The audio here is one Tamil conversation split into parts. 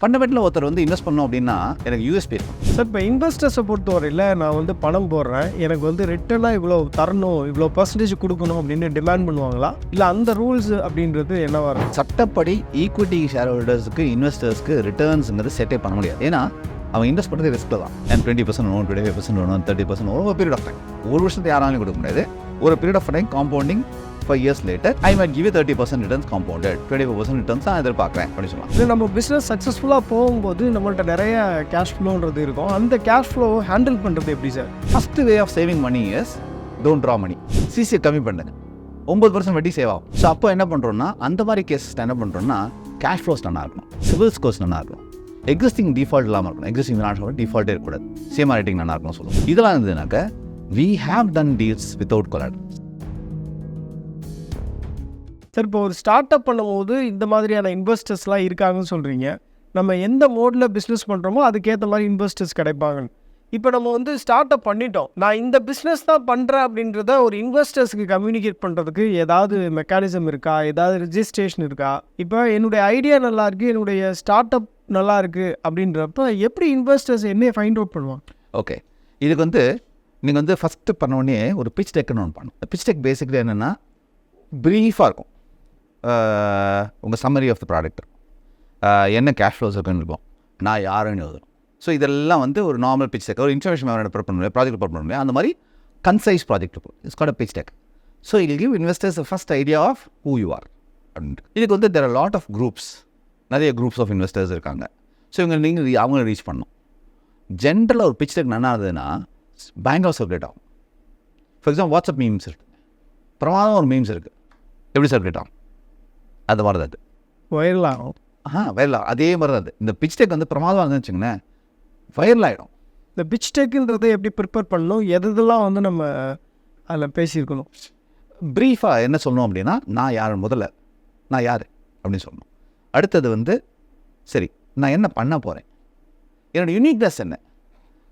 ஃபண்டமெண்டலாக ஒருத்தர் வந்து இன்வெஸ்ட் பண்ணோம் அப்படின்னா எனக்கு யூஎஸ்பி இருக்கும். சார் இப்போ இன்வெஸ்டர்ஸை பொறுத்தவரையில் நான் வந்து பணம் போடுறேன். எனக்கு வந்து ரிட்டர்னாக இவ்வளோ தரணும் இவ்வளோ பர்சன்டேஜ் கொடுக்கணும் அப்படின்னு டிமாண்ட் பண்ணுவாங்களா? இல்லை அந்த ரூல்ஸ் அப்படின்றது என்னவா இருக்கும்? சட்டப்படி ஈக்விட்டி ஷேர் ஹோல்டர்ஸ்க்கு இன்வெஸ்டர்ஸ்க்கு ரிட்டர்ன்ஸுங்கிறது செட்டே பண்ண முடியாது. ஏன்னா அவன் இன்வெஸ்ட் பண்ணுறது ரிஸ்க் தான். And twenty percent one twenty five percent one thirty percent ஒரு பீரியட் ஆஃப் டைம் ஒரு வருஷத்தை யாராலையும் கொடுக்க முடியாது. ஒரு period of time compounding five years later I might give thirty percent returns compounded twenty five percent returns தான் எதிர்பார்க்குறேன் அப்படின்னு சொல்லலாம். இல்லை நம்ம பிஸ்னஸ் சக்ஸஸ்ஃபுல்லாக போகும்போது நம்மள்ட்ட நிறைய கேஷ் ஃப்ளோன்றது இருக்கும். அந்த கேஷ் ஃப்ளோ ஹேண்டில் பண்ணுறது எப்படி sir first way of saving money is don't draw money சிசியை கம்மி பண்ணுங்க. ஒம்பது பர்சன்ட் வட்டி சேவ் ஆகும். ஸோ அப்போ என்ன பண்ணுறோம்னா அந்த மாதிரி கேசஸ் என்ன பண்ணுறோம்னா கேஷ் ஃப்ளோஸ் நல்லா இருக்கணும். சிவில் ஸ்கோர்ஸ் நல்லா இருக்கணும். எக்ஸிஸ்டிங் டிஃபால்ட் இல்லாமல் இருக்கணும். எக்ஸிஸ்டிங் ஃபினான்ஷியல் டிஃபால்ட்டே இருக்கக்கூடாது. சேம் ரேட்டிங் நல்லா இருக்கணும் சொல்லுவோம். இதெல்லாம் இருந்ததுனாக்க we have done deals without collateral sir இப்போ ஒரு ஸ்டார்ட் அப் பண்ணும்போது இந்த மாதிரியான இன்வெஸ்டர்ஸ்லாம் இருக்காங்கன்னு சொல்கிறீங்க நம்ம எந்த மோடில் பிஸ்னஸ் பண்ணுறோமோ அதுக்கேற்ற மாதிரி இன்வெஸ்டர்ஸ் கிடைப்பாங்க இப்போ நம்ம வந்து ஸ்டார்ட் அப் பண்ணிட்டோம். நான் இந்த பிஸ்னஸ் தான் பண்ணுறேன் அப்படின்றத ஒரு இன்வெஸ்டர்ஸ்க்கு கம்யூனிகேட் பண்ணுறதுக்கு ஏதாவது மெக்கானிசம் இருக்கா? ஏதாவது ரிஜிஸ்ட்ரேஷன் இருக்கா? இப்போ என்னுடைய ஐடியா நல்லா இருக்குது என்னுடைய ஸ்டார்ட் அப் நல்லா இருக்குது அப்படின்றப்ப எப்படி இன்வெஸ்டர்ஸ் என்ன ஃபைண்ட் அவுட் பண்ணுவாங்க? ஓகே இதுக்கு வந்து நீங்கள் வந்து ஃபஸ்ட்டு பண்ணோடனே ஒரு பிச் டெக்குன்னு ஒன்று பண்ணணும். பிச் டெக் பேசிக்கலி என்னென்னா ப்ரீஃபாக இருக்கும். உங்கள் சம்மரி ஆஃப் த ப்ராடக்ட் என்ன கேஷ் ஃப்ளோஸ் இருக்குன்னு இருக்கும். நான் யாருன்னு எழுதணும். ஸோ இதெல்லாம் வந்து ஒரு நார்மல் பிச் டெக் ஒரு இன்ஃபர்மேஷன் ப்ரிப்பேர் பண்ண ப்ராஜெக்ட் ப்ரிப்பேர் பண்ண அந்த மாதிரி கன்சைஸ் ப்ராஜெக்ட் இருக்கும் it's got a pitch deck so I'll give investors first idea of who you are அப்படின்ட்டு இதுக்கு வந்து தெர் லாட் ஆஃப் குரூப்ஸ் நிறைய குரூப்ஸ் ஆஃப் இன்வெஸ்டர்ஸ் இருக்காங்க. ஸோ இவங்க நீங்கள் அவங்கள ரீச் பண்ணணும். ஜென்ரலாக ஒரு பிச் டெக் நல்லா இருந்ததுன்னா பயங்கர சர்க்குலேட் ஆகும். ஃபார் எக்ஸாம்பிள் வாட்ஸ்அப் மீம்ஸ் இருக்குது பிரமாதம் ஒரு மீம்ஸ் இருக்குது எப்படி சர்க்குலேட் ஆகும்? அது மாதிரி தான் அது வைரல் ஆகும் ஆ வைரல் அதே மாதிரி தான் இந்த பிச் டெக் வந்து பிரமாதம் இருந்துன்னு வச்சுங்களேன் வைரல் ஆகிடும் இந்த பிச் டெக்குன்றதை எப்படி ப்ரிப்பேர் பண்ணணும்? எது எதெல்லாம் வந்து நம்ம அதில் பேசியிருக்கணும்? ப்ரீஃபாக என்ன சொல்லணும் அப்படின்னா நான் யார் முதல்ல? நான் யார்? அப்படின்னு சொல்லணும். அடுத்தது வந்து சரி நான் என்ன பண்ண போகிறேன் என்னோட யூனிக்னஸ் என்ன?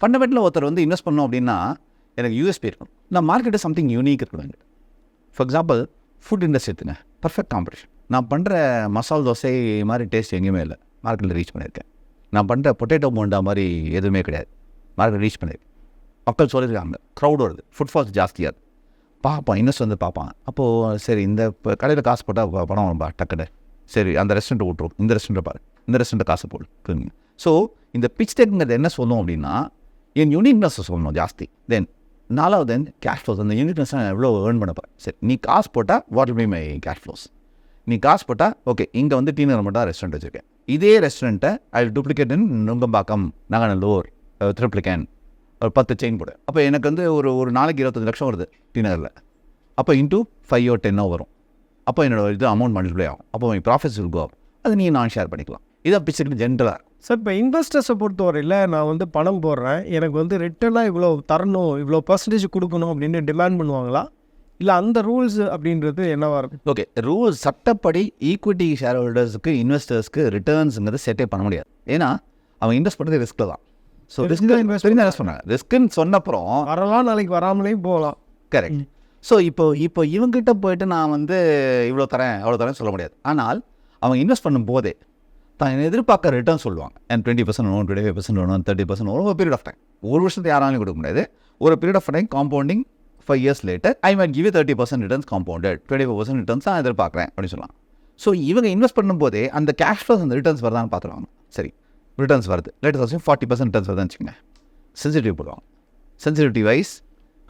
ஃபண்டமெண்டலாக ஒருத்தர் வந்து இன்வெஸ்ட் பண்ணோம் அப்படின்னா எனக்கு யூஎஸ்பி இருக்கணும். நான் மார்க்கெட்டு சம்திங் யூனிக் இருக்கணும் என்கிட்ட ஃபார் எக்ஸாம்பிள் ஃபுட் இண்டஸ்ட்ரி எடுத்துங்க. பர்ஃபெக்ட் காம்படிஷன் நான் பண்ணுற மசால் தோசை மாதிரி டேஸ்ட் எங்கேயுமே இல்லை. மார்க்கெட்டில் ரீச் பண்ணியிருக்கேன். நான் பண்ணுற பொட்டேட்டோ போண்டா மாதிரி எதுவுமே கிடையாது. மார்க்கெட் ரீச் பண்ணியிருக்கேன். மக்கள் சொல்லியிருக்காங்க க்ரௌட் வருது. ஃபுட்ஃபால்ஸ் ஜாஸ்தியாக இருக்குது பார்ப்பான் இன்வெஸ்ட் வந்து பார்ப்பான். அப்போது சரி இந்த இப்போ கடையில் காசு போட்டால் பணம் வரும்பா? டக்குனு சரி அந்த ரெஸ்டாரண்ட் விட்ருவோம் இந்த ரெஸ்டாரண்ட்டை பாரு. இந்த ரெஸ்டாரண்ட்டை காசு போடு. ஸோ இந்த பிச் டெக்ங்கிறது என்ன சொல்லும் அப்படின்னா என் யூனிக்னஸை சொல்லணும் ஜாஸ்தி. தென் நாலாவது தென் கேஷ் ஃப்ளோஸ் அந்த யூனிக்னஸ் நான் எவ்வளோ ஏர்ன் பண்ணப்பேன் சரி நீ காசு போட்டால் what be my cash flows நீ காசு போட்டால் ஓகே இங்கே வந்து டீ நகர் மட்டும் ரெஸ்டாரண்ட் வச்சுருக்கேன். இதே ரெஸ்டாரண்ட்டை ஐ டூப்ளிகேட் இன் நுங்கம்பாக்கம் நாகநல்லூர் திருப்ளிகேன் ஒரு பத்து செயின் போடு. அப்போ எனக்கு வந்து ஒரு ஒரு நாளைக்கு இருபத்தஞ்சு லட்சம் வருது டி நகரில். அப்போ இன்ட்டு ஃபைவ் ஓ டென்னோ வரும். அப்போ என்னோட இது அமௌண்ட் மல்டிப்ளை ஆகும். அப்போ மை ப்ராஃபிட்ஸ் வில் கோ அது நீ நான் ஷேர் பண்ணிக்கலாம். இதான் பிச்சுக்கிட்டு ஜென்ரலாக சார் இப்போ இன்வெஸ்டர்ஸை பொறுத்தவரையில் நான் வந்து பணம் போடுறேன். எனக்கு வந்து ரிட்டர்னாக இவ்வளோ தரணும் இவ்வளோ பர்சன்டேஜ் கொடுக்கணும் அப்படின்னு டிமாண்ட் பண்ணுவாங்களா? இல்லை அந்த ரூல்ஸ் அப்படின்றது என்னவா இருக்கும்? ஓகே ரூல்ஸ் சட்டப்படி ஈக்விட்டி ஷேர் ஹோல்டர்ஸுக்கு இன்வெஸ்டர்ஸ்க்கு ரிட்டர்ன்ஸுங்கிறது செட்டே பண்ண முடியாது. ஏன்னா அவன் இன்வெஸ்ட் பண்ணுறது ரிஸ்க்கில் தான். ஸோ ரிஸ்க் இன்வெஸ்ட் இன்வெஸ்ட் பண்ணாங்க ரிஸ்க்குன்னு சொன்னப்புறம் வரலாம் நாளைக்கு வராமலேயும் போகலாம். கரெக்ட் ஸோ இப்போ இப்போ இவங்ககிட்ட போயிட்டு நான் வந்து இவ்வளோ தரேன் அவ்வளோ தரேன் சொல்ல முடியாது. ஆனால் அவங்க இன்வெஸ்ட் பண்ணும் போதே தான் எதிர்பார்க்க ரிட்டர்ன் சொல்லுவாங்க. And twenty percent one twenty five percent one thirty percent ஒரு பீரியட் ஆஃப் டைம் ஒரு வருஷத்தை யாராலையும் கொடுக்க முடியாது. ஒரு period of time compounding five years later I made give thirty percent returns compounded twenty five percent returns தான் எதிர்பார்க்குறேன் அப்படின்னு சொல்லலாம். ஸோ இவங்க இன்வெஸ்ட் பண்ணும்போதே அந்த கேஷ் ஃப்ளோஸ் அந்த ரிட்டர்ன்ஸ் வருதான்னு பார்த்துருவாங்க சரி ரிட்டர்ன்ஸ் வருது. லேட்டஸ்ட் வச்சு ஃபார்ட்டி பர்சன்ட் ரிட்டர்ன்ஸ் வருதுன்னு வச்சுக்கோங்க. சென்சிட்டிவ் போடுவாங்க. Sensitivity wise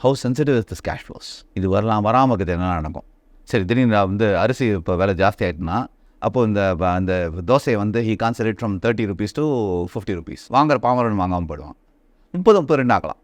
how sensitive is this cash flows இது வரலாம் வராமல் இருக்கிறது என்ன நடக்கும்? சரி திடீர்னு நான் வந்து அரிசி இப்போ விலை ஜாஸ்தி ஆகிட்டுனா அப்போது இந்த அந்த தோசையை வந்து he can from thirty rupees to fifty rupees வாங்குற பாமரன் வாங்காமல் போயிடுவான். முப்பது முப்பது ரெண்டு ஆக்கலாம்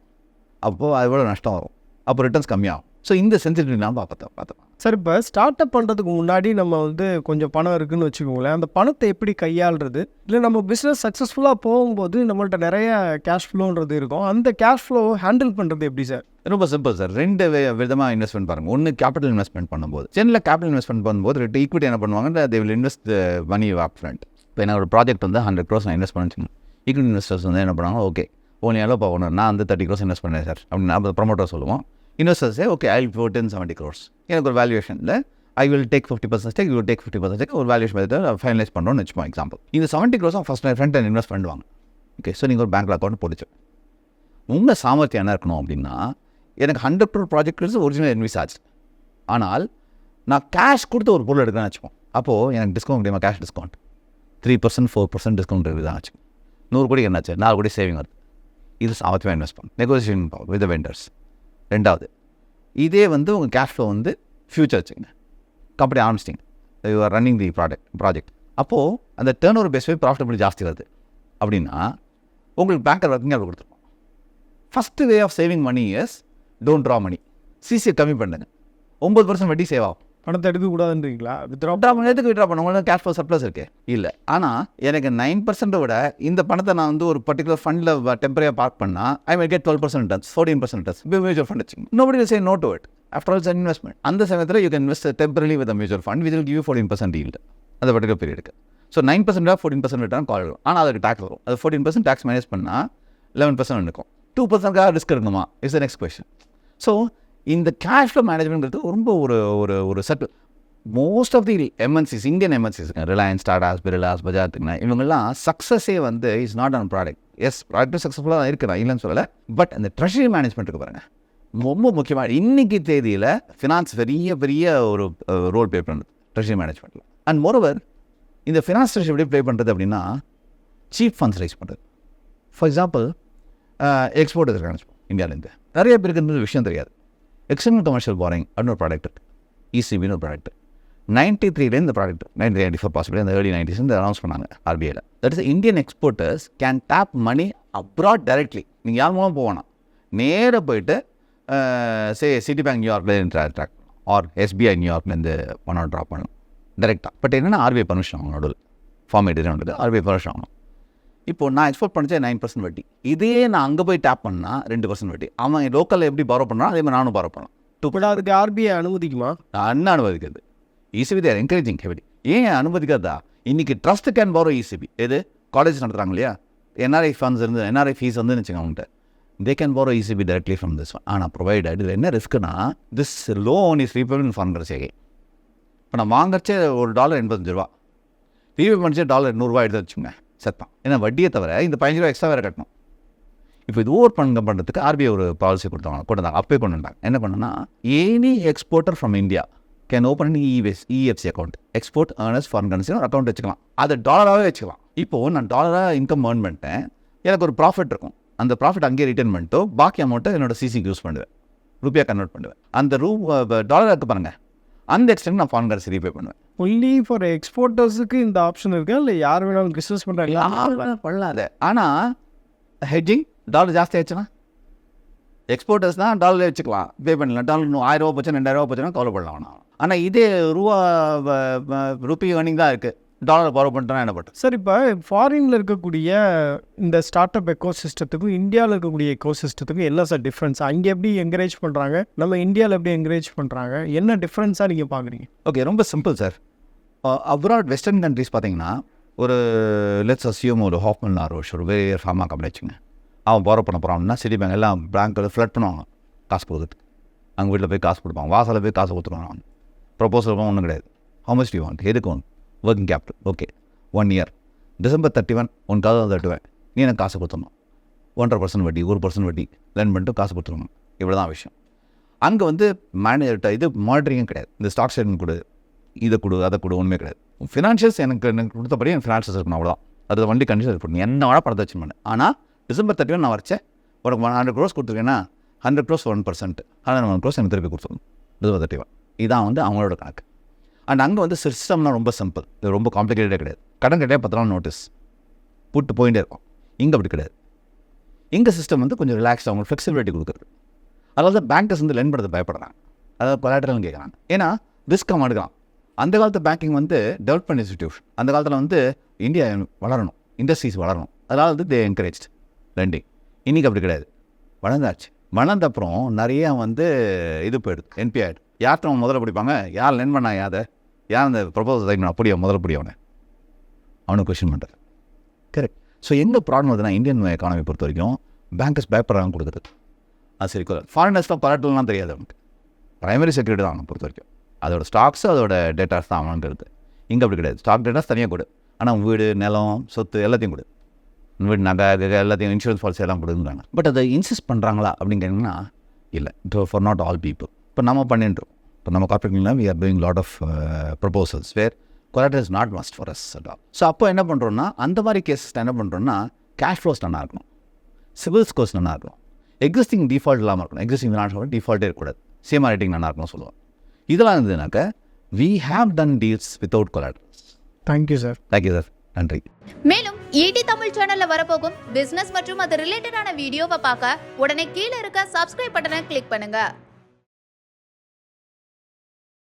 அப்போது அது எவ்வளோ நஷ்டம் வரும்? அப்போ ரிட்டர்ன்ஸ் கம்மியாகும். ஸோ இந்த சென்சிட்டிவ் நான் பார்த்தேன் பார்த்தேன் சார் இப்போ ஸ்டார்ட் அப் பண்ணுறதுக்கு முன்னாடி நம்ம வந்து கொஞ்சம் பணம் இருக்குன்னு வச்சுக்கோங்களேன். அந்த பணத்தை எப்படி கையாளுறது? இல்லை நம்ம பிஸ்னஸ் சக்ஸஸ்ஃபுல்லாக போகும்போது நம்மள்ட்ட நிறைய கேஷ் ஃப்ளோன்றது இருக்கும். அந்த கேஷ் ஃப்ளோ ஹேண்டில் பண்ணுறது எப்படி சார் ரொம்ப சிம்பிள் சார் ரெண்டு விதமாக இன்வெஸ்ட்மெண்ட் பாருங்கள் ஒன்று கேபிட்டல் இன்வெஸ்ட்மெண்ட் பண்ணும்போது. ஜென்ரலாக கேபிட்டல் இன்வெஸ்ட்மெண்ட் பண்ணும்போது ரெண்டு ஈக்விட்டி என்ன பண்ணுவாங்க? They will invest money up front இப்போ என்ன ஒரு ப்ராஜெக்ட் வந்து ஹண்ட்ரட் க்ரோஸ் நான் இன்வெஸ்ட் பண்ணி ஈக்விட்டி இன்வெஸ்டர்ஸ் வந்து என்ன பண்ணுவாங்க ஓகே எவ்வளோ போகணும் நான் வந்து தேர்ட்டி க்ரோஸ் இன்வெஸ்ட் பண்ணேன் சார் அப்படின்னு நம்ம ப்ரொமோட்டர் சொல்லுவோம். Investors okay I four ten seventy crores எனக்கு ஒரு வேல்யூவேஷனில் I will take fifty percent take you take fifty percent ஒரு வேல்யூஷன் மெத்தட் ஃபைனலைஸ் பண்ணுறோம்னு வச்சுப்போம் எக்ஸாம்பிள் இந்த seventy crores first front and invest பண்ணுவாங்க. ஓகே ஸோ நீங்கள் ஒரு பேங்க் அக்கௌண்ட் போட்டுச்சு. உங்கள் சாமர்த்தியம் என்ன இருக்கணும் அப்படின்னா எனக்கு hundred crore project original envisage ஆனால் நான் கேஷ் கொடுத்து ஒரு பொருள் எடுக்கிறேன்னு வச்சுப்போம் அப்போது எனக்கு டிஸ்கவுண்ட் முடியுமா cash discount three percent four percent discount இருக்குதான் ஆச்சு. நூறு கோடி என்னாச்சு? நாலு கோடி சேவிங் வருது. இது சாமர்த்தியமாக இன்வெஸ்ட் பண்ணும் நெகோசியேஷன் வித் வெண்டர்ஸ் ரெண்டாவது. இதே வந்து உங்கள் கேஷ் ஃப்ளோ வந்து ஃப்யூச்சர் வச்சுங்க company ஆரம்பிச்சிட்டிங்க. You are running the product project அப்போது அந்த டேர்ன் ஓவர் பேஸ் போய் ப்ராஃபிட்டபிள் ஜாஸ்தி வருது. அப்படின்னா உங்களுக்கு பேங்கர் ஒர்க்கிங் அப்படி கொடுத்துருவோம் first way of saving money is don't draw money சிசியை கம்மி பண்ணுங்க. ஒம்பது பர்சன்ட் வட்டி சேவ் ஆகும். பணத்தை எடுக்க கூடாதுன்றீங்களா? வித்ரா ட்ரா பண்ண எதுக்கு விட்ரா பண்ண? உங்களுக்கு கேஷ் ஃப்ளோ சர்ப்ளஸ் இருக்கு. இல்லை. ஆனால் எனக்கு நைன் பர்சன்ட்டை விட இந்த பணத்தை நான் வந்து ஒரு பர்டிகுலர் ஃபண்டில் டெம்பரரியாக பார்க் பண்ணால் I may get twelve percent tons fourteen percent tons mutual fund வச்சுங்க nobody say no to it after all's investment அந்த சமயத்தில் you can invest temporary with mutual fund with give fourteen percent yield அந்த particular பீரியடுக்கு so nine percent fourteen percent return கால் வரும். ஆனால் அதுக்கு டேக்ஸ் வரும். அது ஃபோர்டீன் பர்சன்ட் டேக்ஸ் மைனஸ் பண்ணால் லெவன் பர்சன்ட் இருக்கும் டூ பர்சன்ட்காக ரிஸ்க் எடுக்கணுமா? Is the next question so இந்த கேஷ் ஃப்ளோ மேனேஜ்மெண்ட்ங்கிறது ரொம்ப ஒரு ஒரு ஒரு subtle most of the MNCs Indian MNCs Reliance Tatas Birlas பஜாஜ்னா இவங்கெல்லாம் சக்ஸஸே வந்து is not on product as product சக்ஸஸ்ஃபுல்லாக தான் இருக்கு நான் இல்லைன்னு சொல்லலை. பட் அந்த ட்ரெஷரி மேனேஜ்மெண்ட்டுக்கு பாருங்க. ரொம்ப முக்கியமாக இன்னைக்கு தேதியில் ஃபினான்ஸ் பெரிய பெரிய ஒரு ரோல் ப்ளே பண்ணுறது ட்ரெஷரி மேனேஜ்மெண்ட்டில் அண்ட் மோரோவர் இந்த ஃபினான்ஸ் ட்ரெஷரி எப்படி ப்ளே பண்ணுறது அப்படின்னா சீப் ஃபண்ட்ஸ் ரைஸ் பண்ணுறது ஃபார் எக்ஸாம்பிள் எக்ஸ்போர்ட் இருக்காங்க இந்தியாவிலேருந்து. நிறைய பேருக்கு இந்த விஷயம் தெரியாது. எக்ஸ்டர்னல் கமர்ஷியல் பாரிங் அப்படின்னு ஒரு ப்ராடக்ட் இருக்குது இசிபின்னு ஒரு ப்ராடக்ட் நைன்டி த்ரீலேருந்து இந்த product ninety ninety four possible இந்த ஏர்லி நைன்டிஸ் இந்த அனௌன்ஸ் பண்ணாங்க ஆர்பிஐயில் that is Indian exporters can tap money abroad directly நீங்கள் யார் மூலம் போவேனா நேராக போயிட்டு சே சிட்டி பேங்க் நியூயார்க்லேருந்து ட்ராக் ஆர் எஸ்பிஐ நியூயார்க்லேருந்து பணம் ட்ராப் பண்ணணும் டைரெக்டாக பட் என்னென்னா ஆர்பிஐ பர்மிஷன் ஆகணும் நடுவில். ஃபார்மேட் வந்துட்டு ஆர்பிஐ பர்மிஷன் ஆகணும் இப்போ நான் எக்ஸ்போர்ட் பண்ணிச்சே நைன் பர்சன்ட் வட்டி. இதே நான் அங்கே போய் டேப் பண்ணால் ரெண்டு பர்சன்ட் வட்டி. அவன் லோக்கலில் எப்படி பாரோ பண்ணான் அதே மாதிரி நானும் பாரோ பண்ணலாம். இப்போ அதுக்கு ஆர்பிஐ அனுமதிக்குமா? அண்ணா அனுமதிக்கிறது? இசிபி தேர் என்கரேஜிங் ஹெவடி ஏன் அனுமதிக்காதா? இன்னைக்கு ட்ரஸ்ட் கேன் பாரோ இசிபி எது? காலேஜ் நடத்துகிறாங்க இல்லையா? என்ஆர்ஐ ஃபண்ட்ஸ் இருந்து என்ஆர்ஐ ஃபீஸ் வந்து வச்சுங்க அவங்ககிட்ட they can borrow ECB directly from this ஆனால் ப்ரொவைடட் இதில் என்ன ரிஸ்க்குனா this loan is repayment former சேகை. இப்போ நான் வாங்கச்சே ஒரு டாலர் எண்பத்தஞ்சு ரூபா. ரீபே பண்ணிச்சே டாலர் நூறுரூவா எடுத்து வச்சுங்க செத்தான். ஏன்னா வட்டியை தவிர இந்த பதினஞ்சு ரூபா எக்ஸ்ட்ரா வேறு கட்டணும். இப்போ இது ஓவர் பண்ண பண்ணுறதுக்கு ஆர்பிஐ ஒரு பாலிசி கொடுத்தாங்க. கொண்டு வந்தாங்க. அப்பே கொண்டு வந்தாங்க என்ன பண்ணுன்னா any exporter from India can open ES EEFC account export earners foreign currency ஒரு அக்கௌண்ட் வச்சுக்கலாம். அதை டாலராகவே வச்சுக்கலாம். இப்போது நான் டாலராக இன்கம் ஏர்ன் பண்ணிட்டேன். எனக்கு ஒரு ப்ராஃபிட் இருக்கும். அந்த ப்ராஃபிட் அங்கேயே ரிட்டர்ன் பண்ணிட்டு பாக்கி அமௌண்ட்டை என்னோட சிசிக்கு யூஸ் பண்ணுவேன். ருபியா கன்வெர்ட் பண்ணுவேன். அந்த ரூ டாலர் இருக்குது பாருங்கள் அந்த எக்ஸ்டென்ட் நான் ஃபாரின் கரன்சி ரீபே பண்ணுவேன். ஒன்லி ஃபார் எக்ஸ்போர்ட்டர்ஸுக்கு இந்த ஆப்ஷன் இருக்கா? இல்லை யார் வேணாலும் பிஸ்னஸ் பண்ணுறாங்க யாரும் பண்ணலாத ஆனால் ஹெட்ஜிங் டாலர் ஜாஸ்தி ஆச்சுன்னா எக்ஸ்போர்ட்டர்ஸ் தான் டாலரே வச்சுக்கலாம். பே பண்ணலாம். டாலர் ஆயிரம் ரூபா போச்சு ரெண்டாயிரம் ரூபா போச்சுன்னா கவலைப்படலாம். வேணாம் ஆனால் இதே ரூபா ருப்பி ஏர்னிங் தான் இருக்குது டாலர் பாரோ பண்ணிட்டோன்னா என்ன பண்ணுறது சார் இப்போ ஃபாரினில் இருக்கக்கூடிய இந்த ஸ்டார்ட் அப் எக்கோ சிஸ்டத்துக்கும் இந்தியாவில் இருக்கக்கூடிய எக்கோ சிஸ்டத்துக்கும் என்ன சார் டிஃப்ரென்ஸ் அங்கே எப்படி என்கரேஜ் பண்ணுறாங்க நம்ம இந்தியாவில் எப்படி என்கரேஜ் பண்ணுறாங்க என்ன டிஃப்ரென்ஸாக நீங்கள் பார்க்குறீங்க ஓகே ரொம்ப simple sir abroad western countries பார்த்தீங்கன்னா ஒரு லெட்ஸ் அசியூம் ஒரு ஹாஃப்மன் ஆரோஷ் ஒரு வேறு ஃபார்மா கம்பெனி வச்சுங்க. அவன் பாரோ பண்ண போகிறான்னா சிட்டி பேங்க் எல்லாம் பேங்க்கில் ஃப்ளட் பண்ணுவாங்க காசு கொடுக்குறதுக்கு அங்கே வீட்டில் போய் காசு கொடுப்பாங்க வாசலில் போய் காசு கொடுத்துருவாங்க. ப்ரொபோசல் ஒன்றும் கிடையாது. ஹோமஸ் டி வாண்ட் எதுக்கு one working capital okay one year December thirty one one காசு தட்டுவேன். நீ எனக்கு காசு கொடுத்துடணும். ஒன்றரை பர்சன்ட் வட்டி ஒரு பர்சன்ட் வட்டி லேர்ன் பண்ணிட்டு காசு கொடுத்துருணும் இவ்வளோ தான் விஷயம். அங்கே வந்து மேனேஜர்கிட்ட இது மானிட்டரிங்கும் கிடையாது. இந்த ஸ்டாக் ஸ்டேட்மெண்ட் கொடு இதை கொடு அதை கொடு ஒன்றுமே கிடையாது. ஃபினான்ஷியல்ஸ் எனக்கு எனக்கு கொடுத்தபடி எனக்கு ஃபினான்ஷியல்ஸ் இருக்கணும் அவ்வளோதான் அது வண்டி கண்டிஷன் இருக்கணும் என்ன வேணால் படத்தை வச்சு பண்ணேன் ஆனால் டிசம்பர் தேர்ட்டி ஒன் நான் வரைச்சேன். உனக்கு one hundred crores கொடுத்துருக்கேன்னா hundred crores one percent hundred one crores எனக்கு திருப்பி கொடுத்துருணும் டிசம்பர் தேர்ட்டி ஒன் இதான் வந்து அவங்களோட கணக்கு. அண்ட் அங்கே வந்து சிஸ்டம்லாம் ரொம்ப சிம்பிள் இது ரொம்ப காம்ப்ளிகேட்டடே கிடையாது. கடன் கிடையாது பத்து நாள் நோட்டீஸ் புட்டு போயிட்டே இருக்கும். இங்கே அப்படி கிடையாது. இங்கே சிஸ்டம் வந்து கொஞ்சம் ரிலாக்ஸ் அவங்க ஃப்ளெக்சிபிலிட்டி கொடுக்குறது அதாவது தான் பேங்கர்ஸ் வந்து லென் பண்ணுறது பயப்படுறாங்க. அதாவது கொலாட்டரல்னு கேட்குறாங்க ஏன்னா ரிஸ்க் அவன் எடுக்கலாம் அந்த காலத்து பேங்கிங் வந்து டெவலப்மெண்ட் இன்ஸ்டிடியூஷன் அந்த காலத்தில் வந்து இந்தியா வளரணும். இண்டஸ்ட்ரீஸ் வளரணும். அதனால் வந்து தே என்கரேஜ் லெண்டிங் இன்றைக்கி அப்படி கிடையாது. வளர்ந்தாச்சு. வளர்ந்த அப்புறம் நிறைய வந்து இது போயிடுது. என்பி ஆகிடுது யார்கிட்ட அவன் முதல்ல பிடிப்பாங்க? யார் லென் பண்ணாங்க அதை? யார் அந்த ப்ரொபோசல் சைன் அப்படியே? முதல்ல பிடி அவனை? அவனை கொஷின் பண்ணுறது கரெக்ட் ஸோ எங்கே ப்ராப்ளம் வருதுன்னா இந்தியன் எக்கானமி பொறுத்த வரைக்கும் பேங்கர்ஸ் பயப்படுறாங்க கொடுக்குறது. அது சரி ஃபாரினர்ஸ்லாம் பரட்டலாம் தெரியாது அவனுக்கு. ப்ரைமரி செக்யூரிட்டி தான் அவனை பொறுத்த வரைக்கும். அதோட ஸ்டாக்ஸ் அதோட டேட்டாஸ் தான் அவனுங்கிறது இங்கே அப்படி கிடையாது. ஸ்டாக் டேட்டாஸ் தனியாக கொடு. ஆனால் வீடு நிலம் சொத்து எல்லாத்தையும் கொடு. வீடு நகை எல்லாத்தையும் இன்சூரன்ஸ் பாலிசி எல்லாம் கொடுக்குறாங்க பட் அதை இன்சிஸ்ட் பண்ணுறாங்களா அப்படின்னு கேட்டிங்கன்னா இல்லை. ஃபார் நாட் ஆல் பீப்புள் இப்போ நம்ம பண்ணிட்டுருக்கோம் இப்போ நம்ம கார்பரேட்டில் we are doing lot of proposals where collateral is not must for us at all so அப்போ என்ன பண்ணுறோன்னா அந்த மாதிரி கேசஸ் என்ன பண்ணுறோன்னா கேஷ் ஃப்ளோஸ் நல்லா இருக்கணும். சிவில் ஸ்கோர்ஸ் நல்லா இருக்கணும். எக்ஸிஸ்டிங் டிஃபால்ட் இல்லாமல் இருக்கணும். எக்ஸிஸ்டிங் ஃபினான்ஷியல் டிஃபால்ட்டே இருக்கக்கூடாது. சேமா ரேட்டிங் நல்லா இருக்கணும் சொல்லுவாங்க இதெல்லாம் இருந்ததுனாக்க we have done deals without collaterals thank you sir thank you sir நன்றி. மேலும் ஈடி தமிழ் சேனல்ல வரப்போகும் பிசினஸ் மற்றும் அது ரிலேட்டடான வீடியோவை பார்க்க உடனே கீழே இருக்க சப்ஸ்கிரைப் பட்டனை கிளிக் பண்ணுங்க.